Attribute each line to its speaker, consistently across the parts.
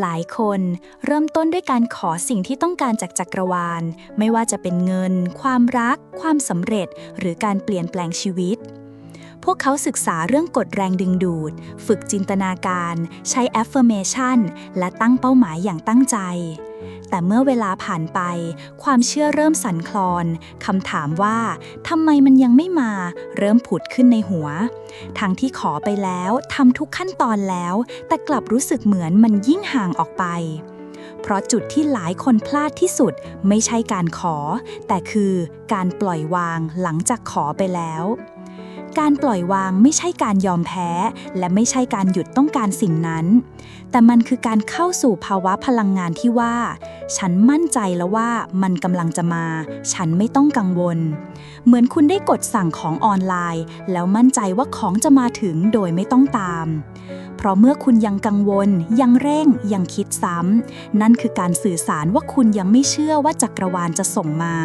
Speaker 1: หลายคนเริ่มต้นด้วยการขอสิ่งที่ต้องการจากจักรวาล ไม่ว่าจะเป็นเงิน ความรัก ความสำเร็จ หรือการเปลี่ยนแปลงชีวิต พวกเขาศึกษาเรื่องกฎแรงดึงดูด ฝึกจินตนาการ ใช้ affirmation และตั้งเป้าหมายอย่างตั้งใจ แต่เมื่อเวลาผ่านไป ความเชื่อเริ่มสั่นคลอนคำถามว่าทำไมมันยังไม่มา เริ่มผุดขึ้นในหัว ทั้งที่ขอไปแล้วทำทุกขั้นตอนแล้ว แต่กลับรู้สึกเหมือนมันยิ่งห่างออกไปเพราะจุดที่หลายคนพลาดที่สุดไม่ใช่การขอ แต่คือการปล่อยวางหลังจากขอไปแล้ว การปล่อยวางไม่ใช่การยอมแพ้ และไม่ใช่การหยุดต้องการสิ่งนั้น แต่มันคือการเข้าสู่ภาวะพลังงานที่ว่า ฉันมั่นใจแล้วว่ามันกำลังจะมา ฉันไม่ต้องกังวล เหมือนคุณได้กดสั่งของออนไลน์ แล้วมั่นใจว่าของจะมาถึงโดยไม่ต้องตาม เพราะเมื่อคุณยังกังวล ยังเร่ง ยังคิดซ้ำนั่นคือการสื่อสารว่าคุณยังไม่เชื่อว่าจักรวาลจะส่งมา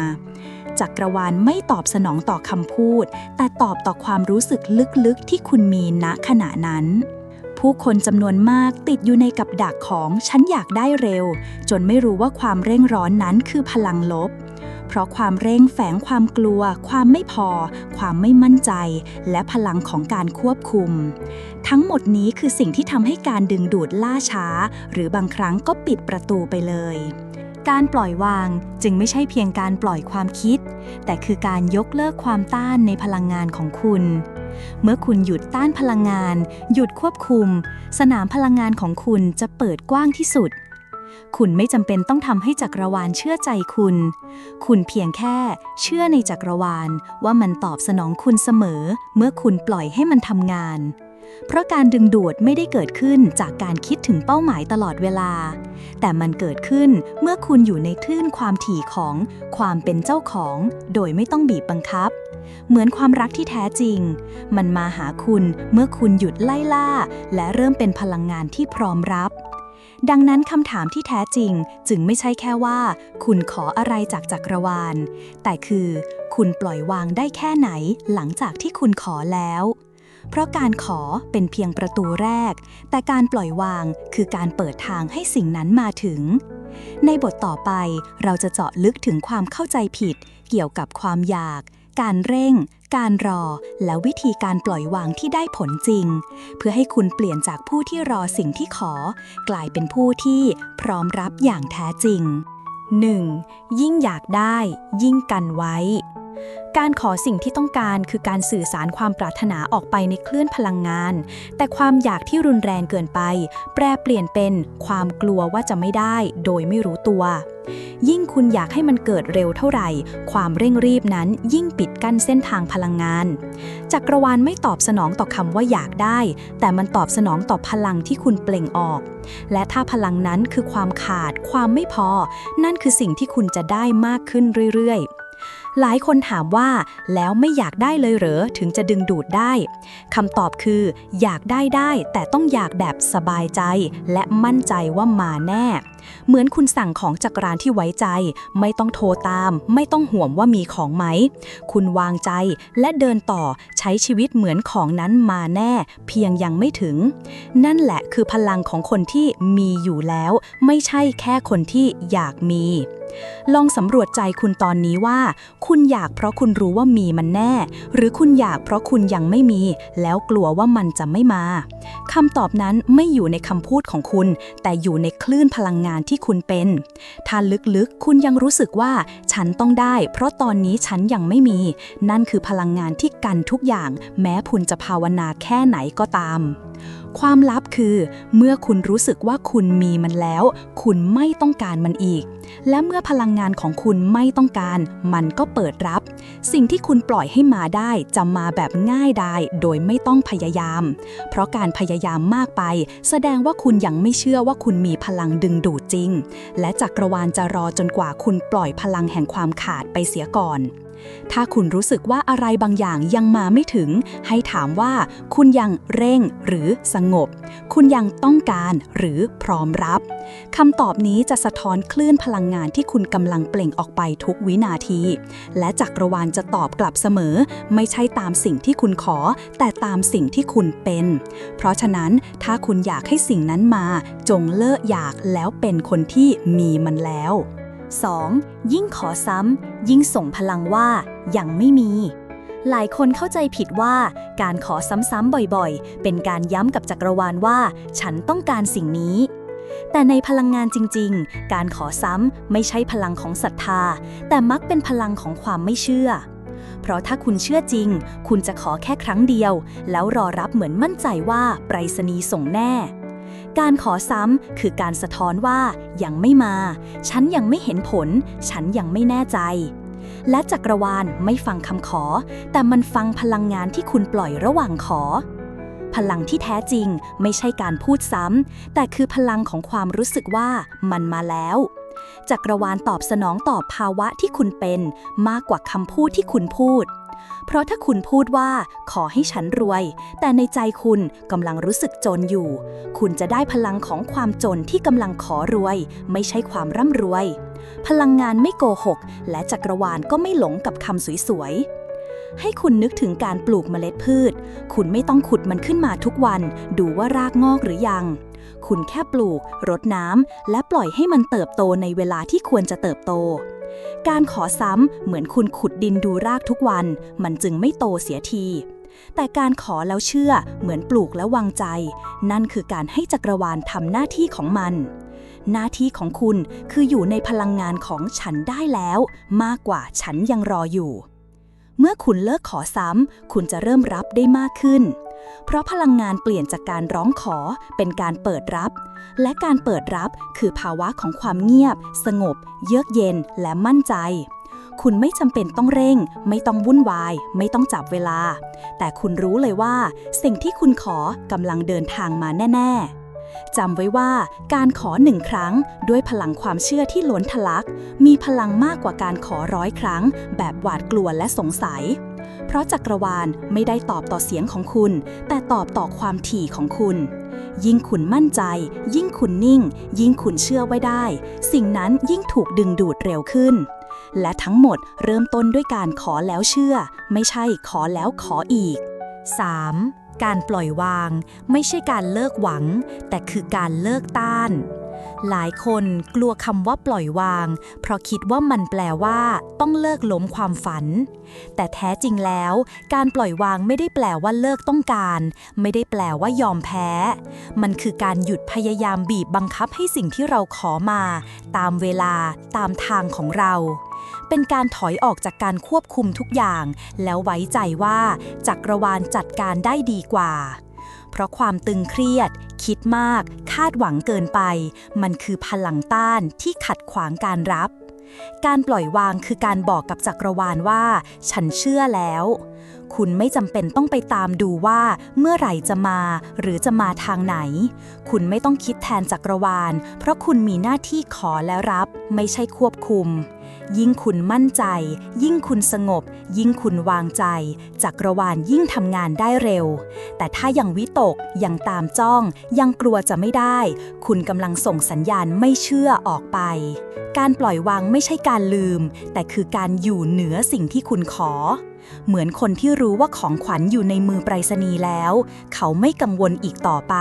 Speaker 1: จักรวาลไม่ตอบสนองต่อคำพูด แต่ตอบต่อความรู้สึกลึกๆที่คุณมีณขณะนั้น ผู้คนจำนวนมากติดอยู่ในกับดักของฉันอยากได้เร็ว จนไม่รู้ว่าความเร่งร้อนนั้นคือพลังลบ เพราะความเร่งแฝงความกลัว ความไม่พอ ความไม่มั่นใจ และพลังของการควบคุม ทั้งหมดนี้คือสิ่งที่ทำให้การดึงดูดล่าช้า หรือบางครั้งก็ปิดประตูไปเลย การปล่อยวางจึงไม่ใช่เพียงการปล่อยความคิด แต่คือการยกเลิกความต้านในพลังงานของคุณ เมื่อคุณหยุดต้านพลังงาน หยุดควบคุม สนามพลังงานของคุณจะเปิดกว้างที่สุด คุณไม่จำเป็นต้องทำให้จักรวาลเชื่อใจคุณ คุณเพียงแค่เชื่อในจักรวาลว่ามันตอบสนองคุณเสมอ เมื่อคุณปล่อยให้มันทำงาน เพราะการดึงดูดไม่ได้เกิดขึ้นจากการคิดถึงเป้าหมายตลอดเวลา แต่มันเกิดขึ้นเมื่อคุณอยู่ในคลื่นความถี่ของความเป็นเจ้าของ โดยไม่ต้องบีบบังคับ เหมือนความรักที่แท้จริง มันมาหาคุณเมื่อคุณหยุดไล่ล่า และเริ่มเป็นพลังงานที่พร้อมรับดังนั้นคำถามที่แท้จริงจึงไม่ใช่แค่ว่า คุณขออะไรจากจักรวาล แต่คือ คุณปล่อยวางได้แค่ไหนหลังจากที่คุณขอแล้ว เพราะการขอเป็นเพียงประตูแรก แต่การปล่อยวางคือการเปิดทางให้สิ่งนั้นมาถึง ในบทต่อไปเราจะเจาะลึกถึงความเข้าใจผิด เกี่ยวกับความอยาก การเร่ง การรอ และวิธีการปล่อยวางที่ได้ผลจริง เพื่อให้คุณเปลี่ยนจากผู้ที่รอสิ่งที่ขอ กลายเป็นผู้ที่พร้อมรับอย่างแท้จริง 1. ยิ่งอยากได้ ยิ่งกันไว้ การขอสิ่งที่ต้องการคือการสื่อสารความปรารถนาออกไปในคลื่นพลังงาน แต่ความอยากที่รุนแรงเกินไป แปรเปลี่ยนเป็นความกลัวว่าจะไม่ได้โดยไม่รู้ตัว ยิ่งคุณอยากให้มันเกิดเร็วเท่าไหร่ ความเร่งรีบนั้นยิ่งปิดกั้นเส้นทางพลังงาน จักรวาลไม่ตอบสนองต่อคำว่าอยากได้ แต่มันตอบสนองต่อพลังที่คุณเปล่งออก และถ้าพลังนั้นคือความขาด ความไม่พอ นั่นคือสิ่งที่คุณจะได้มากขึ้นเรื่อยๆ หลายคนถามว่าแล้วไม่อยากได้เลยเหรอถึงจะดึงดูดได้คำตอบคือ อยากได้ได้ แต่ต้องอยากแบบสบายใจ และมั่นใจว่ามาแน่ เหมือนคุณสั่งของจากร้านที่ไว้ใจ ไม่ต้องโทรตาม ไม่ต้องห่วงว่ามีของไหม คุณวางใจและเดินต่อใช้ชีวิตเหมือนของนั้นมาแน่ เพียงยังไม่ถึง นั่นแหละคือพลังของคนที่มีอยู่แล้ว ไม่ใช่แค่คนที่อยากมีลองสำรวจใจคุณตอนนี้ว่า คุณอยากเพราะคุณรู้ว่ามีมันแน่ หรือคุณอยากเพราะคุณยังไม่มี แล้วกลัวว่ามันจะไม่มาคำตอบนั้นไม่อยู่ในคำพูดของคุณ แต่อยู่ในคลื่นพลังงานที่คุณเป็น ถ้าลึกๆ คุณยังรู้สึกว่าฉันต้องได้ เพราะตอนนี้ฉันยังไม่มี นั่นคือพลังงานที่กันทุกอย่าง แม้คุณจะภาวนาแค่ไหนก็ตาม ความลับคือ เมื่อคุณรู้สึกว่าคุณมีมันแล้ว คุณไม่ต้องการมันอีก และเมื่อพลังงานของคุณไม่ต้องการ มันก็เปิดรับ สิ่งที่คุณปล่อยให้มาได้จะมาแบบง่ายดายโดยไม่ต้องพยายาม เพราะการพยายามมากไป แสดงว่าคุณยังไม่เชื่อว่าคุณมีพลังดึงดูดจริง และจักรวาลจะรอจนกว่าคุณปล่อยพลังแห่งความขาดไปเสียก่อน ถ้าคุณรู้สึกว่าอะไรบางอย่างยังมาไม่ถึง ให้ถามว่าคุณยังเร่งหรือสงบ คุณยังต้องการหรือพร้อมรับคำตอบนี้จะสะท้อนคลื่นพลังงานที่คุณกำลังเปล่งออกไปทุกวินาที และจักรวาลจะตอบกลับเสมอ ไม่ใช่ตามสิ่งที่คุณขอ แต่ตามสิ่งที่คุณเป็น เพราะฉะนั้นถ้าคุณอยากให้สิ่งนั้นมา จงเลิกอยากแล้วเป็นคนที่มีมันแล้ว 2. ยิ่งขอซ้ำ ยิ่งส่งพลังว่ายังไม่มี หลายคนเข้าใจผิดว่าการขอซ้ำๆบ่อยๆ เป็นการย้ำกับจักรวาลว่า ฉันต้องการสิ่งนี้ แต่ในพลังงานจริงๆ การขอซ้ำไม่ใช่พลังของศรัทธา แต่มักเป็นพลังของความไม่เชื่อ เพราะถ้าคุณเชื่อจริง คุณจะขอแค่ครั้งเดียว แล้วรอรับเหมือนมั่นใจว่าไปรษณีย์ส่งแน่ การขอซ้ำคือการสะท้อนว่ายังไม่มา ฉันยังไม่เห็นผล ฉันยังไม่แน่ใจ และจักรวาลไม่ฟังคำขอ แต่มันฟังพลังงานที่คุณปล่อยระหว่างขอ พลังที่แท้จริงไม่ใช่การพูดซ้ำแต่คือพลังของความรู้สึกว่ามันมาแล้วจักรวาลตอบสนองตอบภาวะที่คุณเป็น มากกว่าคำพูดที่คุณพูด เพราะถ้าคุณพูดว่าขอให้ฉันรวย แต่ในใจคุณกำลังรู้สึกจนอยู่ คุณจะได้พลังของความจนที่กำลังขอรวย ไม่ใช่ความร่ำรวย พลังงานไม่โกหก และจักรวาลก็ไม่หลงกับคำสวยๆ ให้คุณนึกถึงการปลูกเมล็ดพืช คุณไม่ต้องขุดมันขึ้นมาทุกวัน ดูว่ารากงอกหรือยัง คุณแค่ปลูก รดน้ำและปล่อยให้มันเติบโตในเวลาที่ควรจะเติบโต การขอซ้ำเหมือนคุณขุดดินดูรากทุกวัน มันจึงไม่โตเสียที แต่การขอแล้วเชื่อเหมือนปลูกและวางใจ นั่นคือการให้จักรวาลทำหน้าที่ของมัน หน้าที่ของคุณคืออยู่ในพลังงานของฉันได้แล้ว มากกว่าฉันยังรออยู่ เมื่อคุณเลิกขอซ้ำคุณจะเริ่มรับได้มากขึ้นเพราะพลังงานเปลี่ยนจากการร้องขอเป็นการเปิดรับ และการเปิดรับคือภาวะของความเงียบ สงบ เยือกเย็นและมั่นใจ คุณไม่จำเป็นต้องเร่ง ไม่ต้องวุ่นวาย ไม่ต้องจับเวลา แต่คุณรู้เลยว่า สิ่งที่คุณขอกำลังเดินทางมาแน่ ๆจำไว้ว่าการขอหนึ่งครั้งด้วยพลังความเชื่อที่ล้นทะลัก มีพลังมากกว่าการขอร้อยครั้ง แบบหวาดกลัวและสงสัย เพราะจักรวาลไม่ได้ตอบต่อเสียงของคุณ แต่ตอบต่อความถี่ของคุณ ยิ่งคุณมั่นใจ ยิ่งคุณนิ่ง ยิ่งคุณเชื่อไว้ได้ สิ่งนั้นยิ่งถูกดึงดูดเร็วขึ้น และทั้งหมดเริ่มต้นด้วยการขอแล้วเชื่อ ไม่ใช่ขอแล้วขออีก 3. การปล่อยวาง ไม่ใช่การเลิกหวัง แต่คือการเลิกต้าน หลายคนกลัวคำว่าปล่อยวาง เพราะคิดว่ามันแปลว่าต้องเลิกล้มความฝัน แต่แท้จริงแล้ว การปล่อยวางไม่ได้แปลว่าเลิกต้องการ ไม่ได้แปลว่ายอมแพ้ มันคือการหยุดพยายามบีบบังคับให้สิ่งที่เราขอมา ตามเวลาตามทางของเรา เป็นการถอยออกจากการควบคุมทุกอย่าง แล้วไว้ใจว่าจักรวาลจัดการได้ดีกว่า เพราะความตึงเครียด คิดมาก คาดหวังเกินไป มันคือพลังต้านที่ขัดขวางการรับ การปล่อยวางคือการบอกกับจักรวาลว่า ฉันเชื่อแล้ว คุณไม่จำเป็นต้องไปตามดูว่า เมื่อไหร่จะมา หรือจะมาทางไหน คุณไม่ต้องคิดแทนจักรวาล เพราะคุณมีหน้าที่ขอและรับ ไม่ใช่ควบคุม ยิ่งคุณมั่นใจ ยิ่งคุณสงบ ยิ่งคุณวางใจ จักรวาลยิ่งทำงานได้เร็ว แต่ถ้ายังวิตก ยังตามจ้อง ยังกลัวจะไม่ได้ คุณกำลังส่งสัญญาณไม่เชื่อออกไป การปล่อยวางไม่ใช่การลืม แต่คือการอยู่เหนือสิ่งที่คุณขอ เหมือนคนที่รู้ว่าของขวัญอยู่ในมือไปรษณีย์แล้ว เขาไม่กังวลอีกต่อไป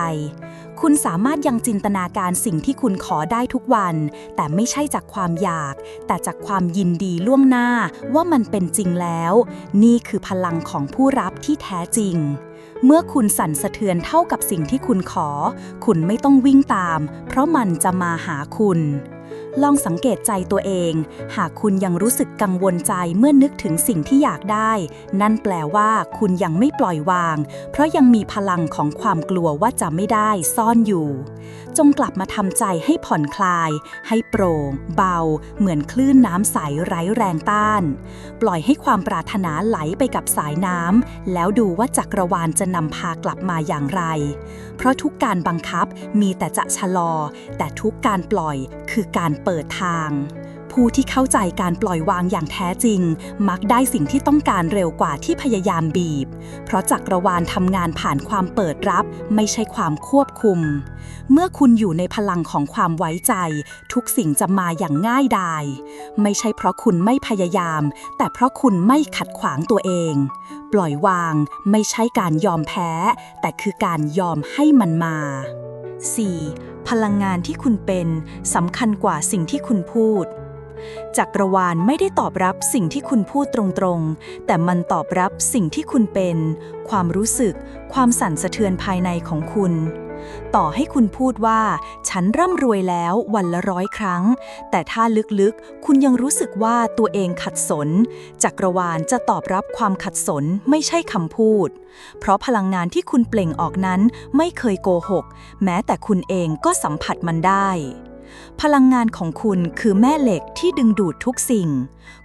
Speaker 1: คุณสามารถยังจินตนาการสิ่งที่คุณขอได้ทุกวัน แต่ไม่ใช่จากความอยาก แต่จากความยินดีล่วงหน้าว่ามันเป็นจริงแล้ว นี่คือพลังของผู้รับที่แท้จริงเมื่อคุณสั่นสะเทือนเท่ากับสิ่งที่คุณขอ คุณไม่ต้องวิ่งตาม เพราะมันจะมาหาคุณ ลองสังเกตใจตัวเอง หากคุณยังรู้สึกกังวลใจเมื่อนึกถึงสิ่งที่อยากได้ นั่นแปลว่าคุณยังไม่ปล่อยวาง เพราะยังมีพลังของความกลัวว่าจะไม่ได้ซ่อนอยู่ จงกลับมาทำใจให้ผ่อนคลาย ให้โปร่ง เบา เหมือนคลื่นน้ำใสไร้แรงต้าน ปล่อยให้ความปรารถนาไหลไปกับสายน้ำแล้วดูว่าจักรวาลจะนำพากลับมาอย่างไร เพราะทุกการบังคับมีแต่จะชะลอ แต่ทุกการปล่อยคือการเปิดทางผ
Speaker 2: ผู้ที่เข้าใจการปล่อยวางอย่างแท้จริง มักได้สิ่งที่ต้องการเร็วกว่าที่พยายามบีบ เพราะจักรวาลทำงานผ่านความเปิดรับ ไม่ใช่ความควบคุม เมื่อคุณอยู่ในพลังของความไว้ใจ ทุกสิ่งจะมาอย่างง่ายดาย ไม่ใช่เพราะคุณไม่พยายาม แต่เพราะคุณไม่ขัดขวางตัวเอง ปล่อยวางไม่ใช่การยอมแพ้ แต่คือการยอมให้มันมา
Speaker 1: 4. พลังงานที่คุณเป็นสำคัญกว่าสิ่งที่คุณพูด จักรวาลไม่ได้ตอบรับสิ่งที่คุณพูดตรงๆ แต่มันตอบรับสิ่งที่คุณเป็น ความรู้สึก ความสั่นสะเทือนภายในของคุณ ต่อให้คุณพูดว่า ฉันร่ำรวยแล้ววันละร้อยครั้ง แต่ถ้าลึกๆ คุณยังรู้สึกว่าตัวเองขัดสน จักรวาลจะตอบรับความขัดสนไม่ใช่คำพูด เพราะพลังงานที่คุณเปล่งออกนั้นไม่เคยโกหก แม้แต่คุณเองก็สัมผัสมันได้ พลังงานของคุณคือแม่เหล็กที่ดึงดูดทุกสิ่ง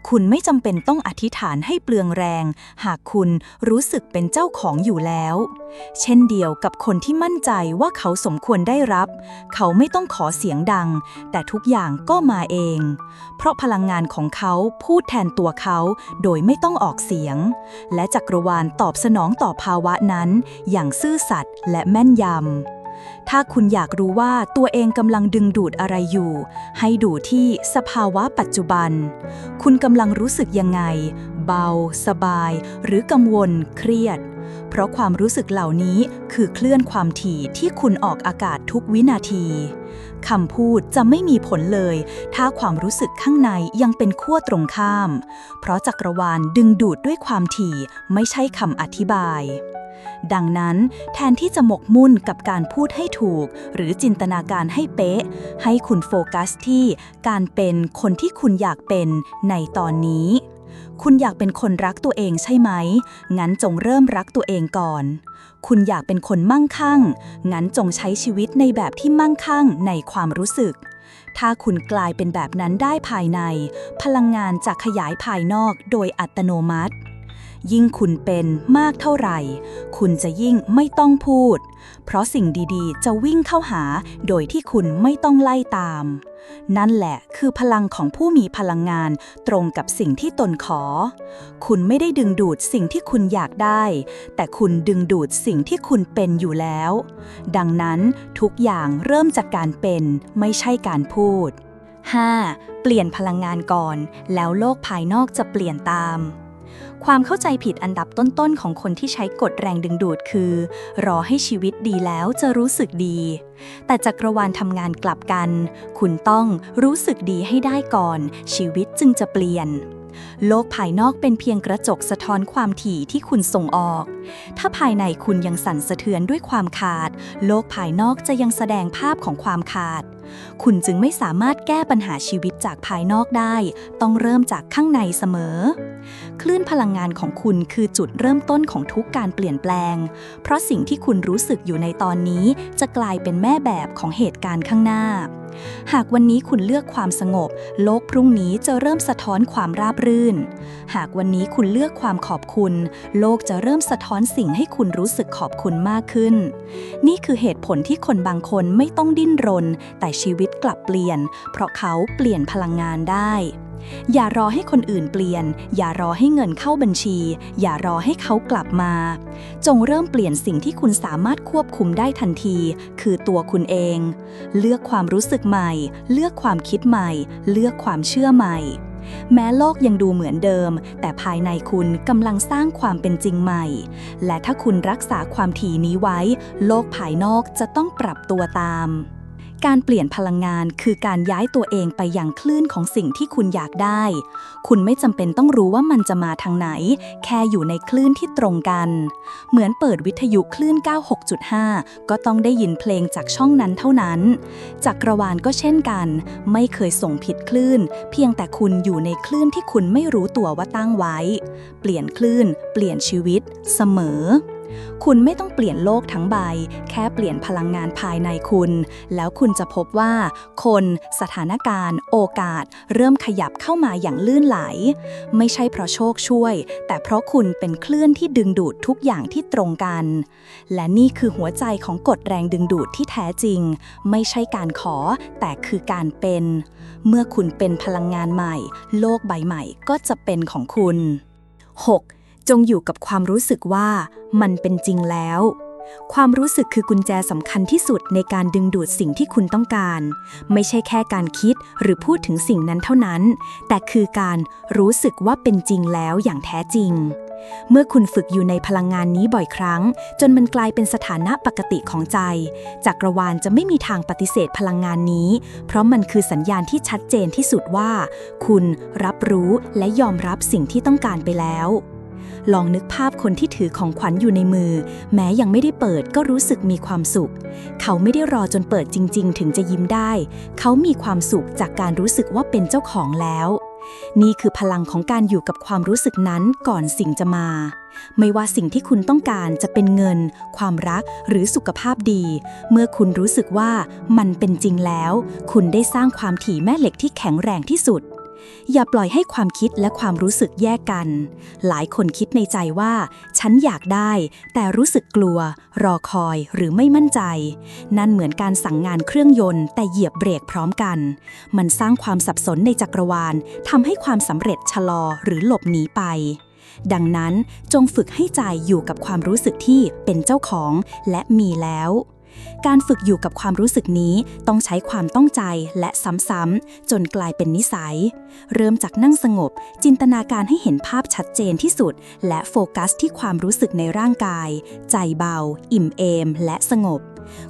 Speaker 1: คุณไม่จำเป็นต้องอธิษฐานให้เปลืองแรง หากคุณรู้สึกเป็นเจ้าของอยู่แล้ว เช่นเดียวกับคนที่มั่นใจว่าเขาสมควรได้รับ เขาไม่ต้องขอเสียงดัง แต่ทุกอย่างก็มาเอง เพราะพลังงานของเขาพูดแทนตัวเขา โดยไม่ต้องออกเสียง และจักรวาลตอบสนองต่อภาวะนั้น อย่างซื่อสัตย์และแม่นยำ ถ้าคุณอยากรู้ว่าตัวเองกำลังดึงดูดอะไรอยู่ ให้ดูที่สภาวะปัจจุบัน คุณกำลังรู้สึกยังไง เบา สบาย หรือกังวล เครียด เพราะความรู้สึกเหล่านี้คือคลื่อนความถี่ที่คุณออกอากาศทุกวินาทีคำพูดจะไม่มีผลเลย ถ้าความรู้สึกข้างในยังเป็นขั้วตรงข้าม เพราะจักรวาลดึงดูดด้วยความถี่ไม่ใช่คำอธิบาย ดังนั้นแทนที่จะหมกมุ่นกับการพูดให้ถูก หรือจินตนาการให้เป๊ะ ให้คุณโฟกัสที่การเป็นคนที่คุณอยากเป็นในตอนนี้ คุณอยากเป็นคนรักตัวเองใช่ไหม งั้นจงเริ่มรักตัวเองก่อน คุณอยากเป็นคนมั่งคั่ง งั้นจงใช้ชีวิตในแบบที่มั่งคั่งในความรู้สึก ถ้าคุณกลายเป็นแบบนั้นได้ภายใน พลังงานจะขยายภายนอกโดยอัตโนมัติ ยิ่งคุณเป็นมากเท่าไหร่ คุณจะยิ่งไม่ต้องพูด เพราะสิ่งดีๆ จะวิ่งเข้าหาโดยที่คุณไม่ต้องไล่ตาม นั่นแหละคือพลังของผู้มีพลังงานตรงกับสิ่งที่ตนขอ คุณไม่ได้ดึงดูดสิ่งที่คุณอยากได้ แต่คุณดึงดูดสิ่งที่คุณเป็นอยู่แล้ว ดังนั้นทุกอย่างเริ่มจากการเป็นไม่ใช่การพูด 5. เปลี่ยนพลังงานก่อน แล้วโลกภายนอกจะเปลี่ยนตาม ความเข้าใจผิดอันดับต้นๆ ของคนที่ใช้กฎแรงดึงดูดคือ รอให้ชีวิตดีแล้วจะรู้สึกดี แต่จักรวาลทำงานกลับกัน คุณต้องรู้สึกดีให้ได้ก่อน ชีวิตจึงจะเปลี่ยน โลกภายนอกเป็นเพียงกระจกสะท้อนความถี่ที่คุณส่งออก ถ้าภายในคุณยังสั่นสะเทือนด้วยความขาด โลกภายนอกจะยังแสดงภาพของความขาด คุณจึงไม่สามารถแก้ปัญหาชีวิตจากภายนอกได้ ต้องเริ่มจากข้างในเสมอ คลื่นพลังงานของคุณคือจุดเริ่มต้นของทุกการเปลี่ยนแปลง เพราะสิ่งที่คุณรู้สึกอยู่ในตอนนี้ จะกลายเป็นแม่แบบของเหตุการณ์ข้างหน้า หากวันนี้คุณเลือกความสงบ โลกพรุ่งนี้จะเริ่มสะท้อนความราบรื่น หากวันนี้คุณเลือกความขอบคุณ โลกจะเริ่มสะท้อนสิ่งให้คุณรู้สึกขอบคุณมากขึ้น นี่คือเหตุผลที่คนบางคนไม่ต้องดิ้นรน แต่ชีวิตกลับเปลี่ยน เพราะเขาเปลี่ยนพลังงานได้ อย่ารอให้คนอื่นเปลี่ยน อย่ารอให้เงินเข้าบัญชี อย่ารอให้เขากลับมา จงเริ่มเปลี่ยนสิ่งที่คุณสามารถควบคุมได้ทันที คือตัวคุณเอง เลือกความรู้สึกใหม่ เลือกความคิดใหม่ เลือกความเชื่อใหม่ แม้โลกยังดูเหมือนเดิม แต่ภายในคุณกำลังสร้างความเป็นจริงใหม่ และถ้าคุณรักษาความถี่นี้ไว้ โลกภายนอกจะต้องปรับตัวตาม การเปลี่ยนพลังงานคือการย้ายตัวเองไปอยังคลื่นของสิ่งที่คุณอยากได้ คุณไม่จำเป็นต้องรู้ว่ามันจะมาทางไหน แค่อยู่ในคลื่นที่ตรงกัน เหมือนเปิดวิทยุคลื่น 96.5 ก็ต้องได้ยินเพลงจากช่องนั้นเท่านั้น จักรวาลก็เช่นกัน ไม่เคยส่งผิดคลื่น เพียงแต่คุณอยู่ในคลื่นที่คุณไม่รู้ตัวว่าตั้งไว้ เปลี่ยนคลื่น เปลี่ยนชีวิต เสมอ
Speaker 2: คุณไม่ต้องเปลี่ยนโลกทั้งใบ แค่เปลี่ยนพลังงานภายในคุณ แล้วคุณจะพบว่า คน สถานการณ์ โอกาส เริ่มขยับเข้ามาอย่างลื่นไหล ไม่ใช่เพราะโชคช่วย แต่เพราะคุณเป็นคลื่นที่ดึงดูดทุกอย่างที่ตรงกัน และนี่คือหัวใจของกฎแรงดึงดูดที่แท้จริง ไม่ใช่การขอ แต่คือการเป็น เมื่อคุณเป็นพลังงานใหม่ โลกใบใหม่ก็จะเป็นของคุณ 6. จงอยู่กับความรู้สึกว่ามันเป็นจริงแล้ว ความรู้สึกคือกุญแจสำคัญที่สุดในการดึงดูดสิ่งที่คุณต้องการ ไม่ใช่แค่การคิดหรือพูดถึงสิ่งนั้นเท่านั้น แต่คือการรู้สึกว่าเป็นจริงแล้วอย่างแท้จริง เมื่อคุณฝึกอยู่ในพลังงานนี้บ่อยครั้ง จนมันกลายเป็นสถานะปกติของใจ จักรวาลจะไม่มีทางปฏิเสธพลังงานนี้ เพราะมันคือสัญญาณที่ชัดเจนที่สุดว่า คุณรับรู้และยอมรับสิ่งที่ต้องการไปแล้ว ลองนึกภาพคนที่ถือของขวัญอยู่ในมือ แม้ยังไม่ได้เปิดก็รู้สึกมีความสุข เขาไม่ได้รอจนเปิดจริง ๆ ถึงจะยิ้มได้ เขามีความสุขจากการรู้สึกว่าเป็นเจ้าของแล้ว นี่คือพลังของการอยู่กับความรู้สึกนั้นก่อนสิ่งจะมา ไม่ว่าสิ่งที่คุณต้องการจะเป็นเงิน ความรักหรือสุขภาพดี เมื่อคุณรู้สึกว่ามันเป็นจริงแล้ว คุณได้สร้างความถี่แม่เหล็กที่แข็งแรงที่สุด อย่าปล่อยให้ความคิดและความรู้สึกแยกกัน หลายคนคิดในใจว่า ฉันอยากได้ แต่รู้สึกกลัว รอคอยหรือไม่มั่นใจ นั่นเหมือนการสั่งงานเครื่องยนต์ แต่เหยียบเบรกพร้อมกัน มันสร้างความสับสนในจักรวาลทำให้ความสำเร็จชะลอหรือหลบหนีไปดังนั้นจงฝึกให้ใจอยู่กับความรู้สึกที่เป็นเจ้าของและมีแล้ว การฝึกอยู่กับความรู้สึกนี้ต้องใช้ความต้องใจและซ้ำๆจนกลายเป็นนิสัย เริ่มจากนั่งสงบ จินตนาการให้เห็นภาพชัดเจนที่สุด และโฟกัสที่ความรู้สึกในร่างกาย ใจเบา อิ่มเอม และสงบ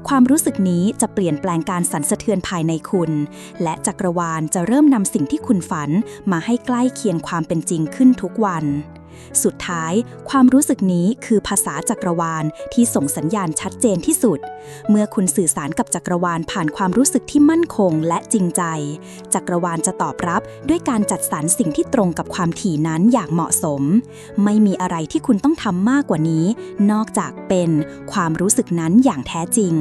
Speaker 2: ความรู้สึกนี้จะเปลี่ยนแปลงการสั่นสะเทือนภายในคุณ และจักรวาลจะเริ่มนำสิ่งที่คุณฝัน มาให้ใกล้เคียงความเป็นจริงขึ้นทุกวัน สุดท้าย ความรู้สึกนี้คือภาษาจักรวาลที่ส่งสัญญาณชัดเจนที่สุด เมื่อคุณสื่อสารกับจักรวาลผ่านความรู้สึกที่มั่นคงและจริงใจ จักรวาลจะตอบรับด้วยการจัดสรรสิ่งที่ตรงกับความถี่นั้นอย่างเหมาะสม ไม่มีอะไรที่คุณต้องทำมากกว่านี้ นอกจากเป็นความรู้สึกนั้นอย่างแท้จริง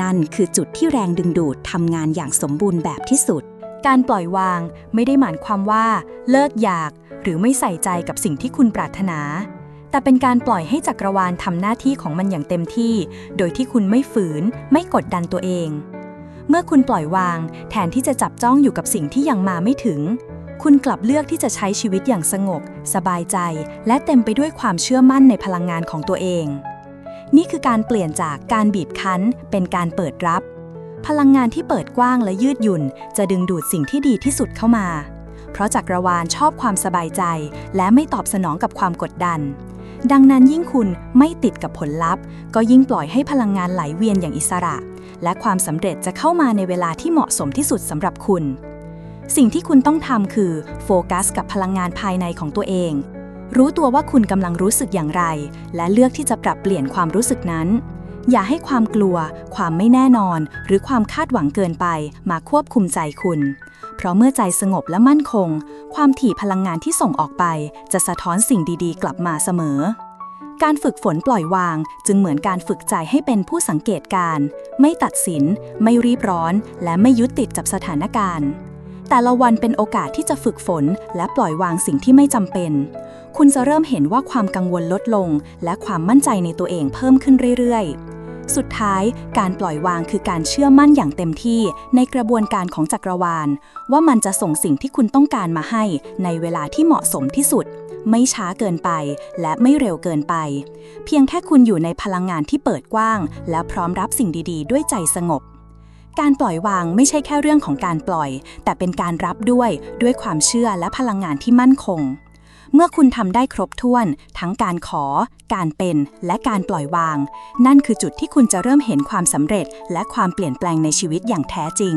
Speaker 2: นั่นคือจุดที่แรงดึงดูดทำงานอย่างสมบูรณ์แบบที่สุด
Speaker 1: การปล่อยวางไม่ได้หมายความว่า เลิกอยากหรือไม่ใส่ใจกับสิ่งที่คุณปรารถนา แต่เป็นการปล่อยให้จักรวาลทำหน้าที่ของมันอย่างเต็มที่ โดยที่คุณไม่ฝืน ไม่กดดันตัวเอง เมื่อคุณปล่อยวาง แทนที่จะจับจ้องอยู่กับสิ่งที่ยังมาไม่ถึง คุณกลับเลือกที่จะใช้ชีวิตอย่างสงบ สบายใจ และเต็มไปด้วยความเชื่อมั่นในพลังงานของตัวเอง นี่คือการเปลี่ยนจากการบีบคั้น เป็นการเปิดรับ พลังงานที่เปิดกว้างและยืดหยุ่น จะดึงดูดสิ่งที่ดีที่สุดเข้ามา เพราะจักรวาลชอบความสบายใจ และไม่ตอบสนองกับความกดดัน ดังนั้นยิ่งคุณไม่ติดกับผลลัพธ์ ก็ยิ่งปล่อยให้พลังงานไหลเวียนอย่างอิสระ และความสำเร็จจะเข้ามาในเวลาที่เหมาะสมที่สุดสำหรับคุณ สิ่งที่คุณต้องทำคือโฟกัส กับพลังงานภายในของตัวเองรู้ตัวว่าคุณกำลังรู้สึกอย่างไร และเลือกที่จะปรับเปลี่ยนความรู้สึกนั้น อย่าให้ความกลัว ความไม่แน่นอน หรือความคาดหวังเกินไป มาควบคุมใจคุณ เพราะเมื่อใจสงบและมั่นคง ความถี่พลังงานที่ส่งออกไป จะสะท้อนสิ่งดีๆ กลับมาเสมอ การฝึกฝนปล่อยวาง จึงเหมือนการฝึกใจให้เป็นผู้สังเกตการ ไม่ตัดสิน ไม่รีบร้อน และไม่ยึดติดกับสถานการณ์แต่ละวันเป็นโอกาสที่จะฝึกฝน และปล่อยวางสิ่งที่ไม่จำเป็น คุณจะเริ่มเห็นว่าความกังวลลดลง และความมั่นใจในตัวเองเพิ่มขึ้นเรื่อยๆ สุดท้าย การปล่อยวางคือการเชื่อมั่นอย่างเต็มที่ในกระบวนการของจักรวาล ว่ามันจะส่งสิ่งที่คุณต้องการมาให้ในเวลาที่เหมาะสมที่สุด ไม่ช้าเกินไปและไม่เร็วเกินไป เพียงแค่คุณอยู่ในพลังงานที่เปิดกว้าง และพร้อมรับสิ่งดีๆ ด้วยใจสงบการปล่อยวางไม่ใช่แค่เรื่องของการปล่อย แต่เป็นการรับด้วยด้วยความเชื่อและพลังงานที่มั่นคง เมื่อคุณทำได้ครบถ้วน ทั้งการขอ การเป็นและการปล่อยวาง นั่นคือจุดที่คุณจะเริ่มเห็นความสำเร็จ และความเปลี่ยนแปลงในชีวิตอย่างแท้จริง